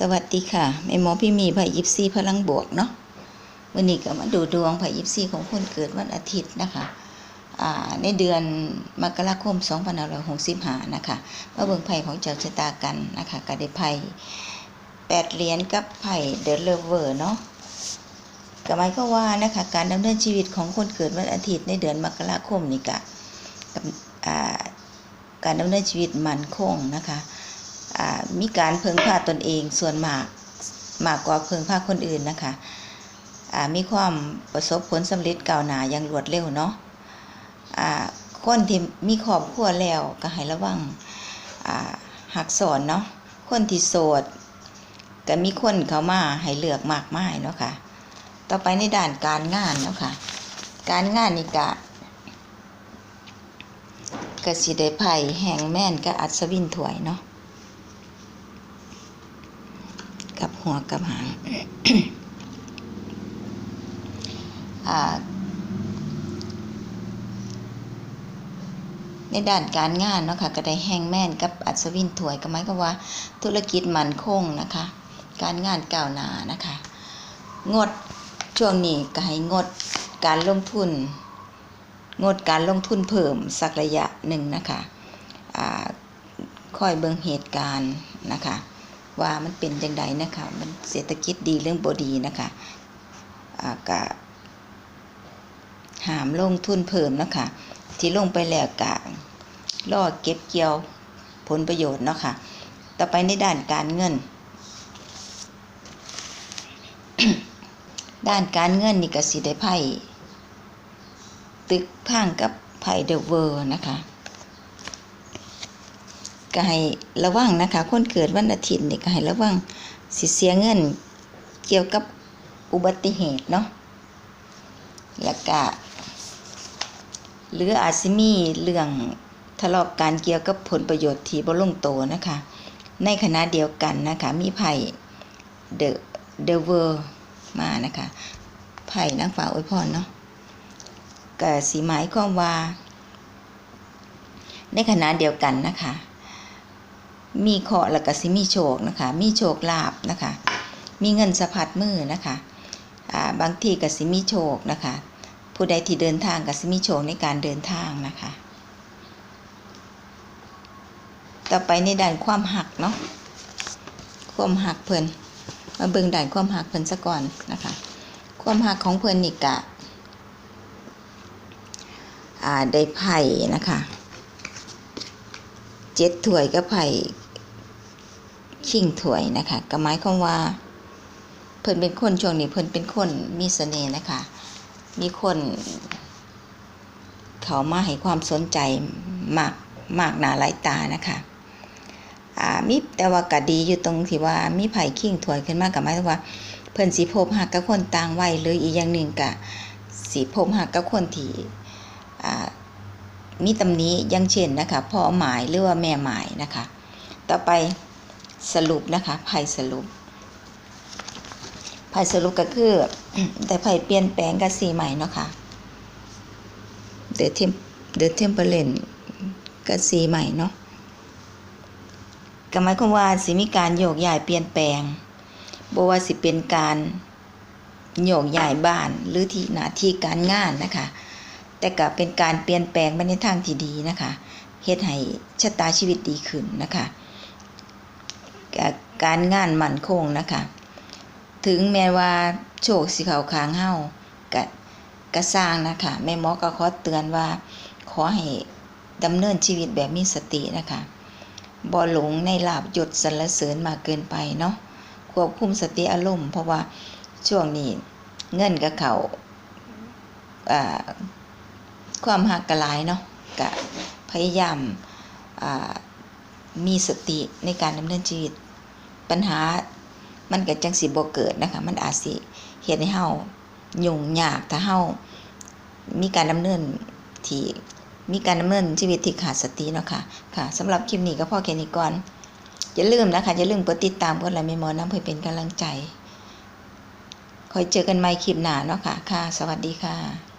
สวัสดีค่ะแม่หมอพี่มีไผ่ยิปซีพลังบวกเนาะวันนี้ก็มาดูดวงไผ่ยิปซีของคนเกิดวันอาทิตย์นะคะในเดือนมกราคม2565นะคะมาเบิ่งไผ่ของเจ้าชะตากันนะคะก็ได้ไผ่แปดเหรียญกับไผ่เดอะเลเวอร์เนาะก็หมายก็ว่านะคะการดำเนินชีวิตของคนเกิดวันอาทิตย์ในเดือนมกราคมนี่ก็กับอ่ารดำเนินชีวิตมั่นคงนะคะ มีการเพิงพาตนเองส่วนมากมากกว่าเพิงพาคนอื่นนะคะมีความประสบผลสำเร็จก้าวหนาอย่างรวดเร็วเนาะอ่าคนที่มีครอบครัวแล้วก็ให้ระวังหักสอนเนาะคนที่โสดก็มีคนเขามาให้เลือกมากมายเนาะค่ะ ต่อไปในด้านการงานเนาะค่ะ การงานนี่กะกสิได้ไผ่แห่งแม่นกับอัศวินถวยเนาะ กับหั วกับหางในด้านการงานเนาะค่ะก็ได้แฮงแม่นกับอัศวินถวยก็หมายก็ว่า ธุรกิจมันคงนะคะ การงานก้าวหน้านะคะ งดช่วงนี้ก็ให้งดการลงทุน งดการลงทุนเพิ่มสักระยะหนึ่งนะคะอ่าคอยเบิ่งเหตุการณ์นะคะ ว่ามันเป็นจังไดนะคะมันเศรษฐกิจดีเรื่องบดีนะคะอากะหามลงทุนเพิ่มนะคะที่ลงไปแล้วกะรอเก็บเกี่ยวผลประโยชน์เนาะค่ะต่อไปในด้านการเงิน ด้านการเงินนี่ก็สิได้ไพ่ตึกพังกับไพ่เดอะเวอร์นะคะ ก็ให้ระวังนะคะ คนเกิดวันอาทิตย์นี่ก็ให้ระวังสิเสียเงินเกี่ยวกับอุบัติเหตุเนาะแล้วก็หรืออาจสิมีเรื่องทะเลาะกันเกี่ยวกับผลประโยชน์ที่บ่ลงโตนะคะ ในขณะเดียวกันนะคะ มีไพ่เดอะเดเวอร์มานะคะไพ่นางฟ้าอวยพรเนาะก็สีหมายความว่า ในขณะเดียวกันนะคะ มีเคาะห์แล้วก็สิมีโชคนะคะ มีโชคลาภนะคะ มีเงินสะพัดมือนะคะอ่าบางทีก็สิมีโชคนะคะ ผู้ใดที่เดินทางก็สิมีโชคในการเดินทางนะคะ ต่อไปในด้านความหักเนาะความหักเพลินมาเบิ่งด้านความหักเพลินซะก่อนนะคะ ความหักของเพลินนี่กะได้ไผ่นะคะเจ็ดถ้วยกับไผ่ ชิงถวยนะคะก็หมายความว่า เพิ่นเป็นคนช่วงนี้เพิ่นเป็นคนมีเสน่ห์นะคะ มีคน เขามาให้ความสนใจมากมากหนาหลายตานะคะมีแต่ว่าก็ดีอยู่ตรงที่ว่ามีไผ่ขิงถวยขึ้นมากกับหมายถึงว่า เพิ่นสิพบหักกับคนต่างวัยหรืออีกอย่างหนึ่งก็สิพบหักกับคนที่มีตำนี้ย่างเช่นนะคะพ่อหมายหรือว่าแม่หมายนะคะ ต่อไป สรุปนะคะไพ่สรุปไพ่สรุปก็คือ แต่ไพ่เปลี่ยนแปลงกับสีใหม่เนาะค่ะเดอะเทมเดอะเทมเปอร์เลนกับสีใหม่เนาะก็หมายความว่าสิมีการโยกย้ายเปลี่ยนแปลงบว่าสิเป็นการโยกย้ายบ้านหรือที่หน้าที่การงานนะคะ แต่ก็เป็นการเปลี่ยนแปลงไปในทางที่ดีนะคะเฮ็ดให้ชะตาชีวิตดีขึ้นนะคะ การงานมั่นคงนะคะ ถึงแม้ว่าโชคสิเขาค้างเฮาก็ก็สร้างนะคะแม่หมอก็ขอเตือนว่า ขอให้ดำเนินชีวิตแบบมีสตินะคะบ่หลงในลาบหยศสรรเสริญมากเกินไปเนาะควบคุมสติอารมณ์เพราะว่าช่วงนี้เงินกับเขาความหักกระลายเนาะกะพยายามมีสติในการดำเนินชีวิต ปัญหามันก็จังสิบ่เกิดนะคะ มันอาจสิเฮ็ดให้เฮายุ่งยากถ้าเฮามีการดำเนินที่มีการดำเนินชีวิตที่ขาดสติเนาะค่ะค่ะสำหรับคลิปนี้ก็พอแค่นี้ก่อนอย่าลืมนะคะอย่าลืมกดติดตามกดไลค์เมมอน้ำเพื่อเป็นกำลังใจคอยเจอกันใหม่คลิปหน้าเนาะค่ะค่ะ สวัสดีค่ะ